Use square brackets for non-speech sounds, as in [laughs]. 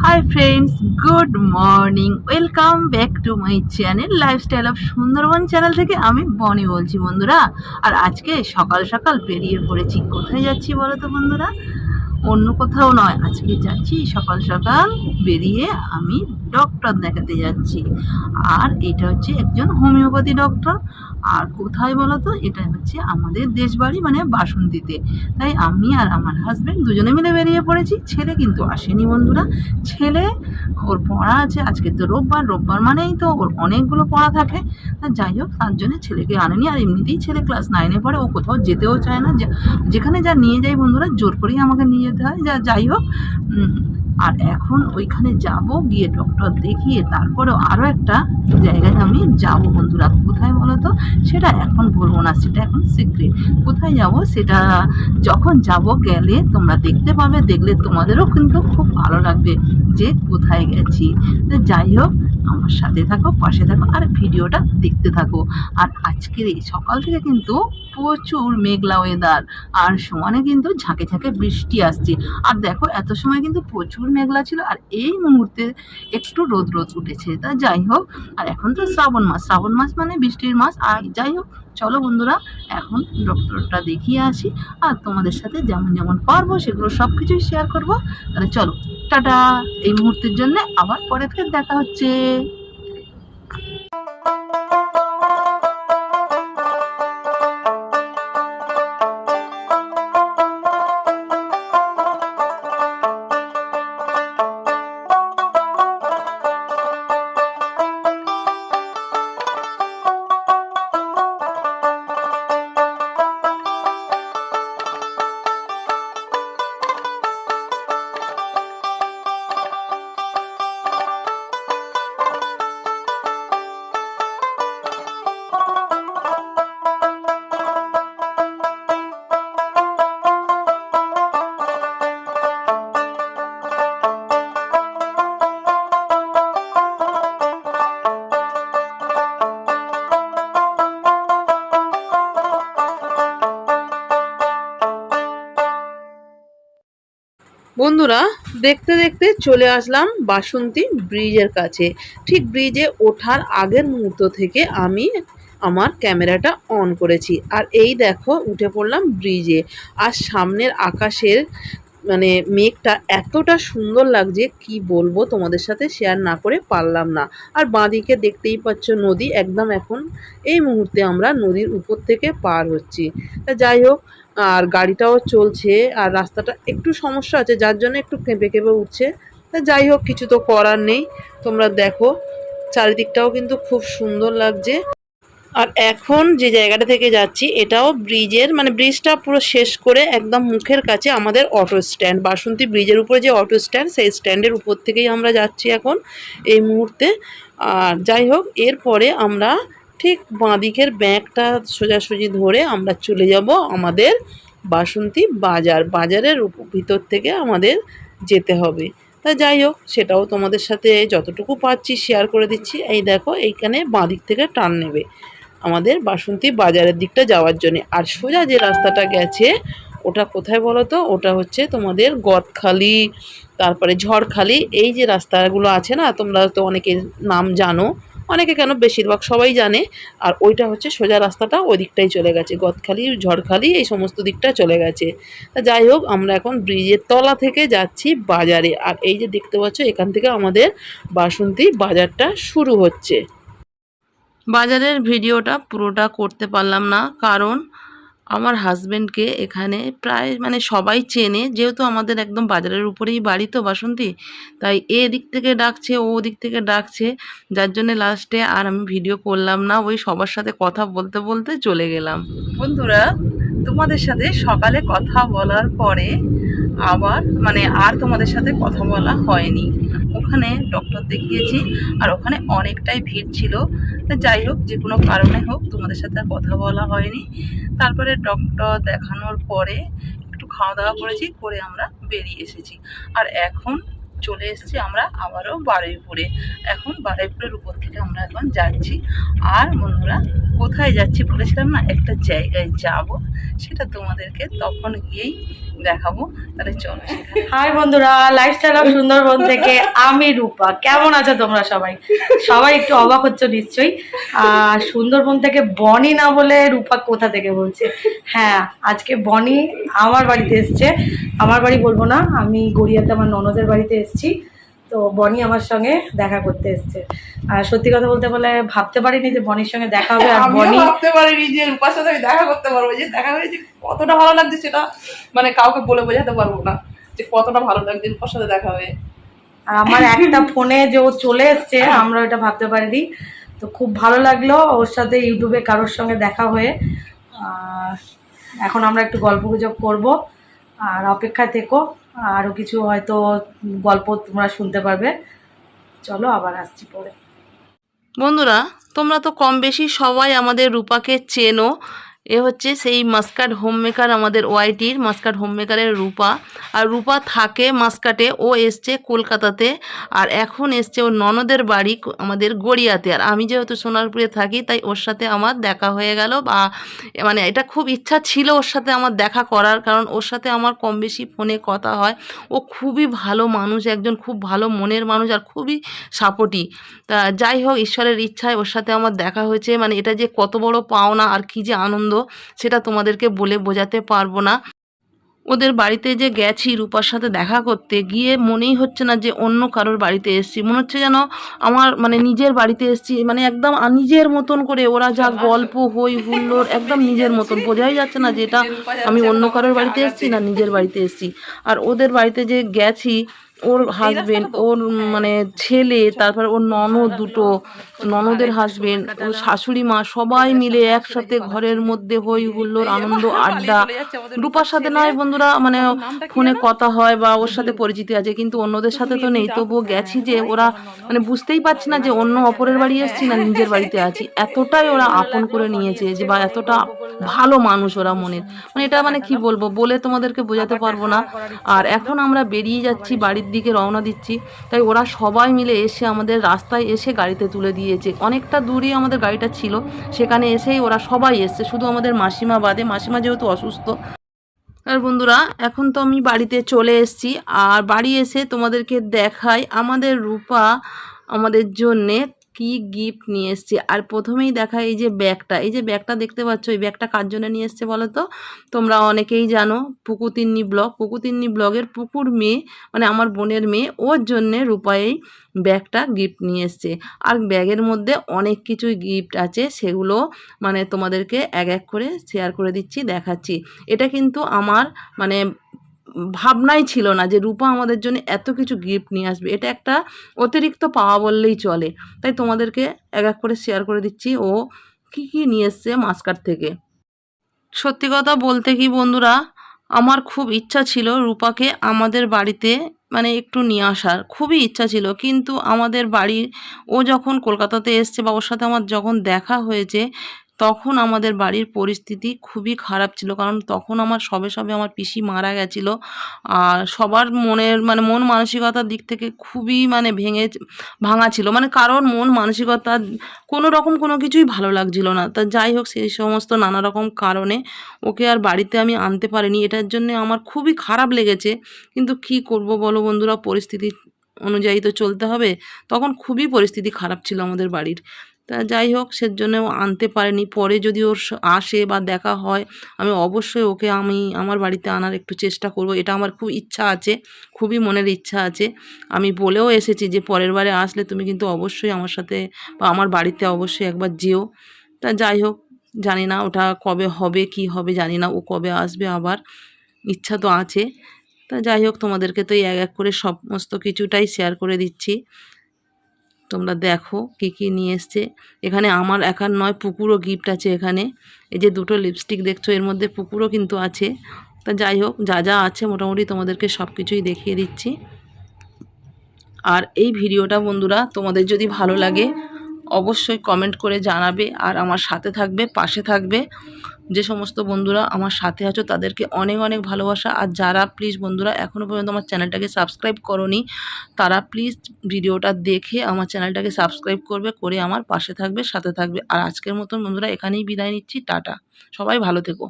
Hi friends good morning welcome back to my channel lifestyle of Sundarban channel থেকে আমি বনি বলছি বন্ধুরা। আর আজকে সকাল সকাল বেরিয়ে পড়েছি। কোথায় যাচ্ছি বলো তো বন্ধুরা? অন্য কোথাও নয়, আজকে যাচ্ছি সকাল সকাল বেরিয়ে আমি ডক্টর দেখাতে যাচ্ছি। আর এটা হচ্ছে একজন হোমিওপ্যাথি ডক্টর। আর কোথায় বলো তো এটা হচ্ছে আমাদের দেশবাড়ি মানে বাসন্তীতে। তাই আমি আর আমার হাজব্যান্ড দুজনে মিলে বেরিয়ে পড়েছি। ছেলে কিন্তু আসেনি বন্ধুরা। ছেলে, ওর পড়া আছে। আজকে তো রোববার। রোববার মানেই তো ওর অনেকগুলো পড়া থাকে। তা যাই হোক, তার জন্য ছেলেকে আনেনি। আর এমনিতেই ছেলে ক্লাস নাইনে পড়ে। ও কোথাও যেতেও চায় না। যেখানে যা নিয়ে যাই বন্ধুরা, জোর করেই আমাকে নিয়ে যেতে হয়। যা, যাই হোক আর এখন ওইখানে যাব, গিয়ে ডক্টর দেখিয়ে তারপরেও আরও একটা জায়গায় আমি যাব বন্ধুরা। কোথায় বলো তো সেটা এখন বলব না, সেটা এখন সিক্রেট কোথায় যাব সেটা যখন যাব গেলে তোমরা দেখতে পাবে, দেখলে তোমাদেরও কিন্তু খুব ভালো লাগবে যে কোথায় গেছি। যাই হোক আমার সাথে থাকো, পাশে থাকো আর ভিডিওটা দেখতে থাকো। আর আজকের এই সকাল থেকে কিন্তু প্রচুর মেঘলা ওয়েদার আর সমানে কিন্তু ঝাঁকে ঝাঁকে বৃষ্টি আসছে। আর দেখো, এত সময় কিন্তু প্রচুর মেঘলা ছিল, আর এই মুহূর্তে একটু রোদ রোদ উঠেছে। তা যাই হোক, আর এখন তো শ্রাবণ মাস শ্রাবণ মাস মানে বৃষ্টির মাস। আর যাই হোক, চলো বন্ধুরা, এখন ডক্টরটা দেখিয়ে আসি। আর তোমাদের সাথে যেমন যেমন পারব, সেগুলো সব কিছুই শেয়ার করব। তাহলে চলো টাটা এই মুহূর্তের জন্য আবার পরে ফের দেখা হচ্ছে। বন্ধুরা, দেখতে দেখতে চলে আসলাম বাসন্তী ব্রিজের কাছে। ঠিক ব্রিজে ওঠার আগের মুহূর্ত থেকে আমি আমার ক্যামেরাটা অন করেছি। আর এই দেখো, উঠে পড়লাম ব্রিজে। আর সামনের আকাশের মানে মেঘটা এতটা সুন্দর লাগছে, কি বলব তোমাদের সাথে শেয়ার না করে পারলাম না। আর বাঁদিকে দেখতেই পাচ্ছ নদী একদম এখন, এই মুহূর্তে আমরা নদীর উপর থেকে পার হচ্ছি। তা যাই হোক, আর গাড়িটাও চলছে, আর রাস্তাটা একটু সমস্যা আছে, যার জন্য একটু কেঁপে কেঁপে উঠছে। তা যাই হোক, কিছু তো করার নেই। তোমরা দেখো, চারিদিকটাও কিন্তু খুব সুন্দর লাগছে। আর এখন যে জায়গাটা থেকে যাচ্ছি, এটাও ব্রিজের মানে ব্রিজটা পুরো শেষ করে একদম মুখের কাছে আমাদের অটো স্ট্যান্ড বাসন্তী ব্রিজের উপরে যে অটো স্ট্যান্ড সেই স্ট্যান্ডের উপর থেকেই আমরা যাচ্ছি এখন এই মুহূর্তে। আর যাই হোক, এরপরে আমরা ঠিক বাঁদিকের ব্যাগটা সোজাসুজি ধরে আমরা চলে যাব আমাদের বাসন্তী বাজার। বাজারের ভিতর থেকে আমাদের যেতে হবে। তা যাই হোক, সেটাও তোমাদের সাথে যতটুকু পাচ্ছি শেয়ার করে দিচ্ছি। এই দেখো, এইখানে বাঁদিক থেকে টান নেবে। আমাদের বাসন্তী বাজারের দিকটা যাওয়ার জন্য। আর সোজা যে রাস্তাটা গেছে, ওটা কোথায় বলো তো ওটা হচ্ছে তোমাদের গদখালি, তারপরে ঝড়খালি। এই যে রাস্তাগুলো আছে না, তোমরা তো অনেকে নাম জানো, অনেকে কেন বেশিরভাগ সবাই জানে। আর ওইটা হচ্ছে সোজা রাস্তাটা, ওই দিকটাই চলে গেছে। গদখালি, ঝড়খালি, এই সমস্ত দিকটা চলে গেছে। তা যাই হোক, আমরা এখন ব্রিজের তলা থেকে যাচ্ছি বাজারে। আর এই যে দেখতে পাচ্ছ, এখান থেকে আমাদের বাসন্তী বাজারটা শুরু হচ্ছে। বাজারের ভিডিওটা পুরোটা করতে পারলাম না, কারণ আমার হাজব্যান্ডকে এখানে প্রায় মানে সবাই চেনে, যেহেতু আমাদের একদম বাজারের উপরেই বাড়ি তো বাসন্তী, তাই এ দিক থেকে ডাকছে, ও দিক থেকে ডাকছে, যার জন্যে লাস্টে আর আমি ভিডিও করলাম না, ওই সবার সাথে কথা বলতে বলতে চলে গেলাম। বন্ধুরা, তোমাদের সাথে সকালে কথা বলার পরে আবার মানে আর তোমাদের সাথে কথা বলা হয়নি। ওখানে ডক্টর দেখিয়েছি, আর ওখানে অনেকটাই ভিড় ছিল। যাই হোক, যে কোনো কারণে হোক, তোমাদের সাথে আর কথা বলা হয়নি। তারপরে ডক্টর দেখানোর পরে একটু খাওয়া দাওয়া করেছি, করে আমরা বেরিয়ে এসেছি। আর এখন চলে এসেছি আমরা আবারও বারুইপুরে। এখন বারুইপুরের উপর থেকে আমরা এখন যাচ্ছি। আর বন্ধুরা, কোথায় যাচ্ছি বলেছিলাম না, একটা জায়গায় যাব, সেটা তোমাদেরকে তখন গিয়েই দেখাবো, তাহলে চলো হাই বন্ধুরা লাইফস্টাইল অফ সুন্দরবন থেকে আমি রূপা। কেমন আছো তোমরা সবাই? সবাই একটু অবাক হচ্ছে নিশ্চয়ই। সুন্দরবন থেকে বনি না বলে রূপা কোথা থেকে বলছে? হ্যাঁ আজকে বনি আমার বাড়িতে এসছে। আমার বাড়ি বলব না, আমি গড়িয়াতে আমার ননদের বাড়িতে এসেছি। তো বনি আমার সঙ্গে দেখা করতে এসছে। আর সত্যি কথা বলতে বলে ভাবতে পারিনি যে বনির সঙ্গে দেখা হবে আর বনি ভাবতে পারিনি যে রূপার সাথে আমি দেখা করতে পারব যে দেখা হয়েছে কতটা ভালো লাগছে সেটা মানে কাউকে বলে বোঝাতে পারব না যে কতটা ভালো লাগছে রূপার সাথে দেখা হয়ে। আর আমার একটা ফোনে যে ও চলে এসছে আমরা ওটা ভাবতে পারিনি। তো খুব ভালো লাগল ওর সাথে ইউটিউবে কারোর সঙ্গে দেখা হয়ে। এখন আমরা একটু গল্প গুজব করব। আর অপেক্ষায় থেকো। আরও কিছু হয়তো গল্প তোমরা শুনতে পারবে। চলো আবার আসছি পরে। বন্ধুরা, তোমরা তো কম বেশি সবাই আমাদের রূপাকে চেনো। এ হচ্ছে সেই মাস্কাট হোম মেকার আমাদের ওয়াইটির মাস্কাট হোম মেকারের রূপা। আর রূপা থাকে মাস্কাটে, ও এসছে কলকাতাতে, আর এখন এসছে ও ননদের বাড়ি আমাদের গড়িয়াতে। আর আমি যেহেতু সোনারপুরে থাকি, তাই ওর সাথে আমার দেখা হয়ে গেল বা মানে এটা খুব ইচ্ছা ছিল ওর সাথে আমার দেখা করার, কারণ ওর সাথে আমার কম বেশি ফোনে কথা হয়। ও খুবই ভালো মানুষ, একজন খুব ভালো মনের মানুষ আর খুবই সাপোর্টি। তা যাই হোক, ঈশ্বরের ইচ্ছায় ওর সাথে আমার দেখা হয়েছে। মানে এটা যে কত বড় পাওনা, আর কি যে আনন্দ সেটা তোমাদেরকে বলে বোঝাতে পারব না। ওদের বাড়িতে যে গেছি রূপার সাথে দেখা করতে, গিয়ে মনেই হচ্ছে না যে অন্য কারোর বাড়িতে এসেছি। মনে হচ্ছে যেন আমার মানে নিজের বাড়িতে এসেছি মানে একদম নিজের মতন করে ওরা যা গল্প, হই, হুল্লোড়, একদম নিজের মতন। বোঝাই যাচ্ছে না যে এটা আমি অন্য কারোর বাড়িতে এসেছি না নিজের বাড়িতে এসেছি। আর ওদের বাড়িতে যে গেছি ওর হাজবেন্ড ওর মানে ছেলে তারপর ওর ননদ দুটো ননদের হাজবেন্ড ওর শাশুড়ি মা সবাই মিলে একসাথে ঘরের মধ্যে হই হুল্লোড় আনন্দ আড্ডা। রূপার সাথে নয় বন্ধুরা মানে ফোনে কথা হয় বা ওর সাথে পরিচিতি আছে কিন্তু অন্যদের সাথে তো নেই। তবুও গেছি যে ওরা মানে বুঝতেই পারছি না যে অন্য অপরের বাড়ি এসেছি না নিজের বাড়িতে আছি। [laughs] এতটাই ওরা আপন করে নিয়েছে যে বা এতটা ভালো মানুষ ওরা মনের। মানে এটা মানে কি বলব? বলে তোমাদেরকে বোঝাতে পারব না। আর এখন আমরা বেরিয়ে যাচ্ছি বাড়ির দিকে রওনা দিচ্ছি। তাই ওরা সবাই মিলে এসে আমাদের রাস্তায় এসে গাড়িতে তুলে দিয়েছে। অনেকটা দূরই আমাদের গাড়িটা ছিল। সেখানে এসেই ওরা সবাই এসছে। শুধু আমাদের মাসিমা বাদে। মাসিমা যেহেতু অসুস্থ। আর বন্ধুরা, এখন তো আমি বাড়িতে চলে এসেছি। আর বাড়ি এসে তোমাদেরকে দেখাই আমাদের রূপা আমাদের জন্যে কি গিফট নিয়ে এসছে? আর প্রথমেই দেখা এই যে ব্যাগটা, এই যে ব্যাগটা দেখতে পাচ্ছ, এই ব্যাগটা কার জন্য নিয়ে এসছে বলো তো? তোমরা অনেকেই জানো পুকুতিন্নি ব্লগ। পুকুতিন্নি ব্লগের পুকুর মেয়ে মানে আমার বোনের মেয়ে, ওর জন্যে রূপা এই ব্যাগটা গিফট নিয়ে এসছে। আর ব্যাগের মধ্যে অনেক কিছুই গিফট আছে, সেগুলো মানে তোমাদেরকে এক এক করে শেয়ার করে দিচ্ছি, দেখাচ্ছি। এটা কিন্তু আমার মানে ভাবনাই ছিল না যে রূপা আমাদের জন্য এত কিছু গিফট নিয়ে আসবে। এটা একটা অতিরিক্ত পাওয়া বললেই চলে। তাই তোমাদেরকে এক এক করে শেয়ার করে দিচ্ছি। ও কি কি নিয়ে এসছে মাস্কার থেকে। সত্যি কথা বলতে কি বন্ধুরা, আমার খুব ইচ্ছা ছিল রূপাকে আমাদের বাড়িতে মানে একটু নিয়ে আসার। খুবই ইচ্ছা ছিল। কিন্তু আমাদের বাড়ি, ও যখন কলকাতাতে এসছে বা ওর সাথে আমার যখন দেখা হয়েছে তখন আমাদের বাড়ির পরিস্থিতি খুবই খারাপ ছিল, কারণ তখন আমার সবে সবে আমার পিসি মারা গেছিল। আর সবার মনের মানে মন মানসিকতার দিক থেকে খুবই মানে ভেঙে, ভাঙা ছিল। মানে কারোর মন মানসিকতা কোনো রকম কোনো কিছুই ভালো লাগছিল না। তা যাই হোক, সেই সমস্ত নানা রকম কারণে ওকে আর বাড়িতে আমি আনতে পারিনি। এটার জন্য আমার খুবই খারাপ লেগেছে। কিন্তু কি করব বলো বন্ধুরা, পরিস্থিতি অনুযায়ী তো চলতে হবে। তখন খুবই পরিস্থিতি খারাপ ছিল আমাদের বাড়ির। তা যাই হোক সেজন্য আনতে পারেনি। পরে যদি ওর আসে বা দেখা হয়, আমি অবশ্যই ওকে আমি আমার বাড়িতে আনার একটু চেষ্টা করব। এটা আমার খুব ইচ্ছা আছে, খুবই মনের ইচ্ছা আছে। আমি বলেও এসেছি যে, পরের বারে আসলে তুমি কিন্তু অবশ্যই আমার সাথে বা আমার বাড়িতে অবশ্যই একবার যেও। তা যাই হোক, জানি না ওটা কবে হবে, কি হবে, জানি না। ও কবে আসবে আবার, ইচ্ছা তো আছে। তা যাই হোক, তোমাদেরকে তো এক এক করে সমস্ত কিছুটাই শেয়ার করে দিচ্ছি। তোমরা দেখো কি কি নিয়ে এসছে। এখানে আমার একার নয়, পুকুরও গিফট আছে এখানে। এই যে দুটো লিপস্টিক দেখছ, এর মধ্যে পুকুরও কিন্তু আছে। তা যাই হোক, যা যা আছে মোটামুটি তোমাদেরকে সব কিছুই দেখিয়ে দিচ্ছি। আর এই ভিডিওটা বন্ধুরা, তোমাদের যদি ভালো লাগে অবশ্যই কমেন্ট করে জানাবে আর আমার সাথে থাকবে, পাশে থাকবে। যে সমস্ত বন্ধুরা আমার সাথে আছো, তাদেরকে অনেক অনেক ভালোবাসা। আর যারা প্লিজ বন্ধুরা এখনও পর্যন্ত আমার চ্যানেলটাকে সাবস্ক্রাইব করনি, তারা প্লিজ ভিডিওটা দেখে আমার চ্যানেলটাকে সাবস্ক্রাইব করবে, করে আমার পাশে থাকবে, সাথে থাকবে। আর আজকের মতন বন্ধুরা এখানেই বিদায় নিচ্ছি, টাটা। সবাই ভালো থেকো।